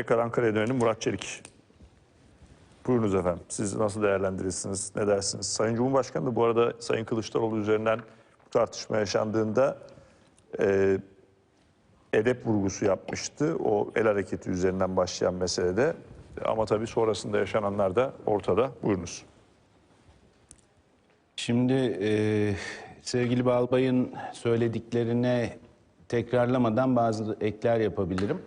Tekrar Ankara'ya dönelim. Murat Çelik. Buyurunuz efendim. Siz nasıl değerlendirirsiniz? Ne dersiniz? Sayın Cumhurbaşkanı da bu arada Sayın Kılıçdaroğlu üzerinden bu tartışma yaşandığında e, edep vurgusu yapmıştı. O el hareketi üzerinden başlayan meselede. Ama tabii sonrasında yaşananlar da ortada. Buyurunuz. Şimdi e, sevgili Balbay'ın söylediklerine tekrarlamadan bazı ekler yapabilirim.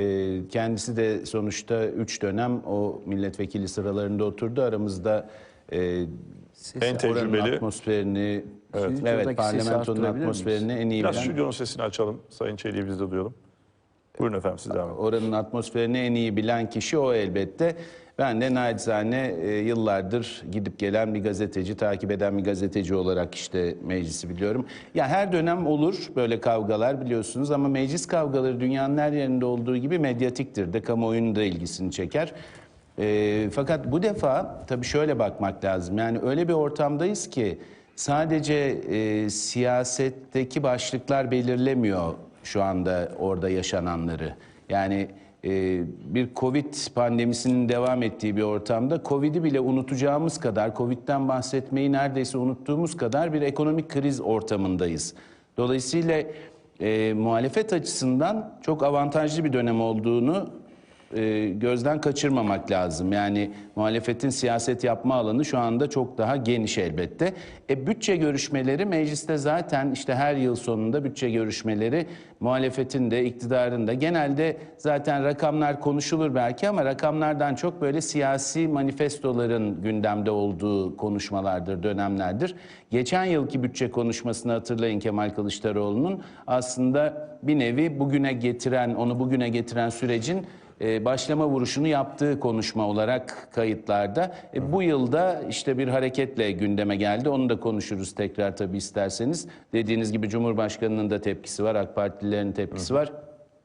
E, kendisi de sonuçta üç dönem o milletvekili sıralarında oturdu. Aramızda e, En tecrübeli. atmosferini, evet, sesi parlamentonun atmosferini en iyi Biraz bilen stüdyonun sesini açalım. Sayın Çelik'i biz de duyalım. Buyurun efendim siz devam edin. Oranın atmosferini en iyi bilen kişi o elbette. Ben de naçizane e, yıllardır gidip gelen bir gazeteci, takip eden bir gazeteci olarak işte meclisi biliyorum. Ya her dönem olur böyle kavgalar biliyorsunuz ama meclis kavgaları dünyanın her yerinde olduğu gibi medyatiktir de kamuoyunun da ilgisini çeker. E, fakat bu defa tabii şöyle bakmak lazım. Yani öyle bir ortamdayız ki sadece e, siyasetteki başlıklar belirlemiyor şu anda orada yaşananları. Yani e, bir Covid pandemisinin devam ettiği bir ortamda Covid'i bile unutacağımız kadar, Covid'den bahsetmeyi neredeyse unuttuğumuz kadar bir ekonomik kriz ortamındayız. Dolayısıyla e, muhalefet açısından çok avantajlı bir dönem olduğunu e, gözden kaçırmamak lazım. Yani muhalefetin siyaset yapma alanı şu anda çok daha geniş elbette. E, bütçe görüşmeleri mecliste zaten işte her yıl sonunda bütçe görüşmeleri muhalefetin de iktidarın da genelde zaten rakamlar konuşulur belki ama rakamlardan çok böyle siyasi manifestoların gündemde olduğu konuşmalardır, dönemlerdir. Geçen yılki bütçe konuşmasını hatırlayın Kemal Kılıçdaroğlu'nun aslında bir nevi bugüne getiren, onu bugüne getiren sürecin e, başlama vuruşunu yaptığı konuşma olarak kayıtlarda. E, bu yılda işte bir hareketle gündeme geldi. Onu da konuşuruz tekrar tabii isterseniz. Dediğiniz gibi Cumhurbaşkanı'nın da tepkisi var, AK Partililerin tepkisi var.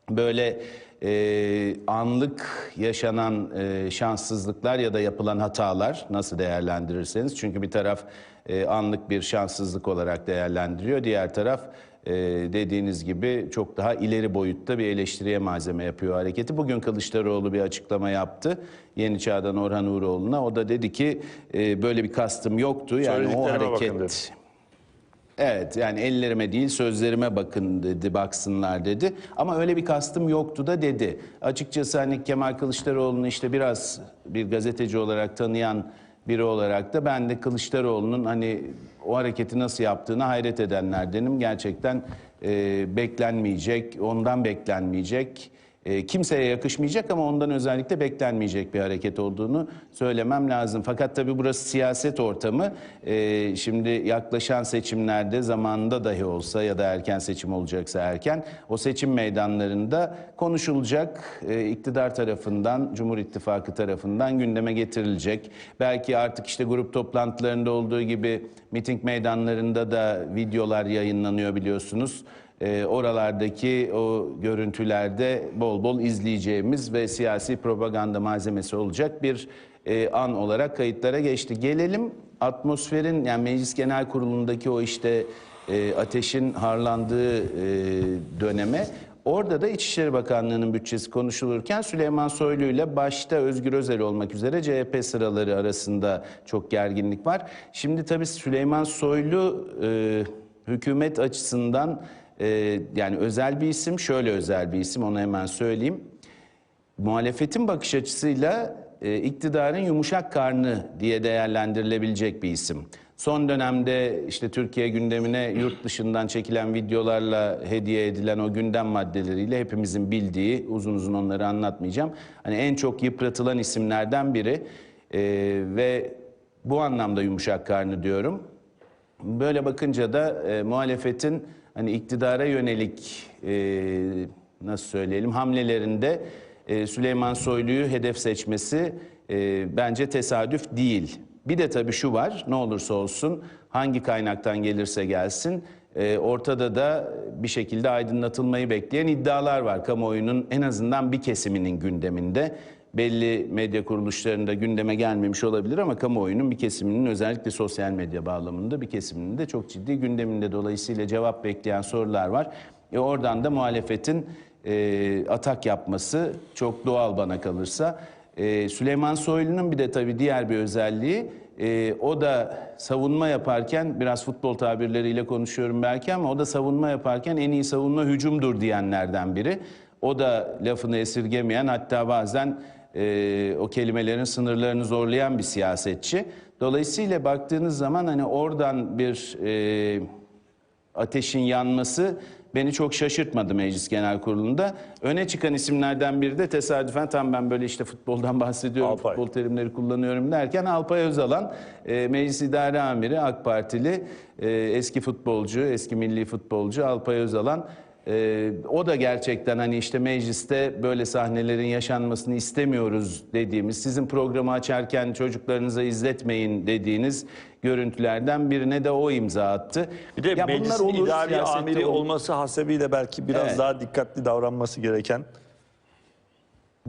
Böyle e, anlık yaşanan e, şanssızlıklar ya da yapılan hatalar nasıl değerlendirirseniz. Çünkü bir taraf e, anlık bir şanssızlık olarak değerlendiriyor. Diğer taraf e, dediğiniz gibi çok daha ileri boyutta bir eleştiriye malzeme yapıyor hareketi. Bugün Kılıçdaroğlu bir açıklama yaptı. Yeni Çağ'dan Orhan Uğuroğlu'na. O da dedi ki e, böyle bir kastım yoktu. Yani o bakın hareket... dedi. Evet yani ellerime değil sözlerime bakın dedi baksınlar dedi. Ama öyle bir kastım yoktu da dedi. Açıkçası hani Kemal Kılıçdaroğlu'nu işte biraz bir gazeteci olarak tanıyan biri olarak da ben de Kılıçdaroğlu'nun hani o hareketi nasıl yaptığına hayret edenlerdenim. Gerçekten e, beklenmeyecek, ondan beklenmeyecek. E, kimseye yakışmayacak ama ondan özellikle beklenmeyecek bir hareket olduğunu söylemem lazım. Fakat tabii burası siyaset ortamı. E, şimdi yaklaşan seçimlerde zamanında dahi olsa ya da erken seçim olacaksa erken o seçim meydanlarında konuşulacak. E, iktidar tarafından, Cumhur İttifakı tarafından gündeme getirilecek. Belki artık işte grup toplantılarında olduğu gibi miting meydanlarında da videolar yayınlanıyor biliyorsunuz e, oralardaki o görüntülerde bol bol izleyeceğimiz ve siyasi propaganda malzemesi olacak bir e, an olarak kayıtlara geçti. Gelelim atmosferin yani Meclis Genel Kurulu'ndaki o işte e, ateşin harlandığı e, döneme. Orada da İçişleri Bakanlığı'nın bütçesi konuşulurken Süleyman Soylu ile başta Özgür Özel olmak üzere CHP sıraları arasında çok gerginlik var. Şimdi tabii Süleyman Soylu e, hükümet açısından e, yani özel bir isim, şöyle özel bir isim onu hemen söyleyeyim. Muhalefetin bakış açısıyla e, iktidarın yumuşak karnı diye değerlendirilebilecek bir isim. Son dönemde işte Türkiye gündemine yurt dışından çekilen videolarla hediye edilen o gündem maddeleriyle hepimizin bildiği, uzun uzun onları anlatmayacağım. Hani en çok yıpratılan isimlerden biri E, ve bu anlamda yumuşak karnı diyorum. Böyle bakınca da e, muhalefetin hani iktidara yönelik e, nasıl söyleyelim hamlelerinde e, Süleyman Soylu'yu hedef seçmesi e, bence tesadüf değil. Bir de tabii şu var ne olursa olsun hangi kaynaktan gelirse gelsin e, ortada da bir şekilde aydınlatılmayı bekleyen iddialar var. Kamuoyunun en azından bir kesiminin gündeminde belli medya kuruluşlarında gündeme gelmemiş olabilir ama kamuoyunun bir kesiminin özellikle sosyal medya bağlamında bir kesiminin de çok ciddi gündeminde dolayısıyla cevap bekleyen sorular var. E oradan da muhalefetin e, atak yapması çok doğal bana kalırsa. E, Süleyman Soylu'nun bir de tabii diğer bir özelliği e, o da savunma yaparken biraz futbol tabirleriyle konuşuyorum belki ama o da savunma yaparken en iyi savunma hücumdur diyenlerden biri. O da lafını esirgemeyen hatta bazen e, o kelimelerin sınırlarını zorlayan bir siyasetçi. Dolayısıyla baktığınız zaman hani oradan bir e, ateşin yanması beni çok şaşırtmadı Meclis Genel Kurulu'nda. Öne çıkan isimlerden biri de tesadüfen tam ben böyle işte futboldan bahsediyorum, Alpay. futbol terimleri kullanıyorum derken Alpay Özalan, e, Meclis İdare Amiri, AK Partili, e, eski futbolcu, eski milli futbolcu Alpay Özalan. E, o da gerçekten hani işte mecliste böyle sahnelerin yaşanmasını istemiyoruz dediğimiz, sizin programı açarken çocuklarınıza izletmeyin dediğiniz görüntülerden birine de o imza attı. Bir de Ya meclisin idari amiri olur. olması hasebiyle belki biraz Evet. daha dikkatli davranması gereken.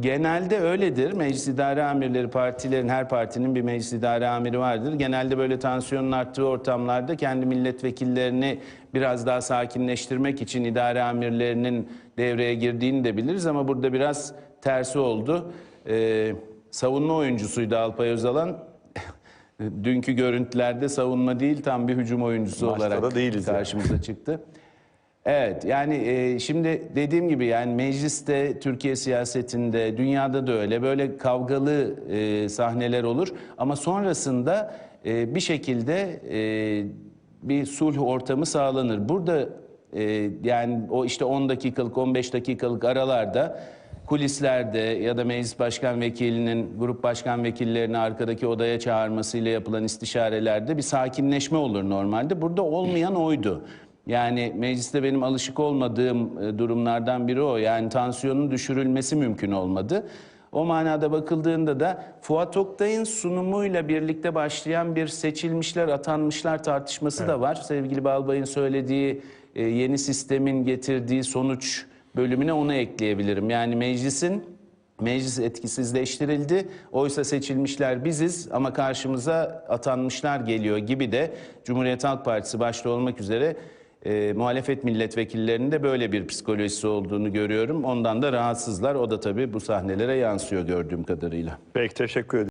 Genelde öyledir. Meclis idare amirleri partilerin her partinin bir meclis idare amiri vardır. Genelde böyle tansiyonun arttığı ortamlarda kendi milletvekillerini biraz daha sakinleştirmek için idare amirlerinin devreye girdiğini de biliriz ama burada biraz tersi oldu. Ee, savunma oyuncusuydu Alpay Özalan. Dünkü görüntülerde savunma değil tam bir hücum oyuncusu Maçta olarak değiliz yani. karşımıza çıktı. Evet yani e, şimdi dediğim gibi yani mecliste, Türkiye siyasetinde, dünyada da öyle böyle kavgalı e, sahneler olur. Ama sonrasında e, bir şekilde e, bir sulh ortamı sağlanır. Burada e, yani o işte 10 dakikalık, 15 dakikalık aralarda kulislerde ya da meclis başkan vekilinin grup başkan vekillerini arkadaki odaya çağırmasıyla yapılan istişarelerde bir sakinleşme olur normalde. Burada olmayan oydu. Yani mecliste benim alışık olmadığım e, durumlardan biri o. Yani tansiyonun düşürülmesi mümkün olmadı. O manada bakıldığında da Fuat Oktay'ın sunumuyla birlikte başlayan bir seçilmişler, atanmışlar tartışması da var. Sevgili Balbay'ın söylediği e, yeni sistemin getirdiği sonuç bölümüne onu ekleyebilirim. Yani meclisin Meclis etkisizleştirildi. Oysa seçilmişler biziz ama karşımıza atanmışlar geliyor gibi de Cumhuriyet Halk Partisi başta olmak üzere e, muhalefet milletvekillerinin de böyle bir psikolojisi olduğunu görüyorum. Ondan da rahatsızlar. O da tabii bu sahnelere yansıyor gördüğüm kadarıyla. Peki teşekkür ederim.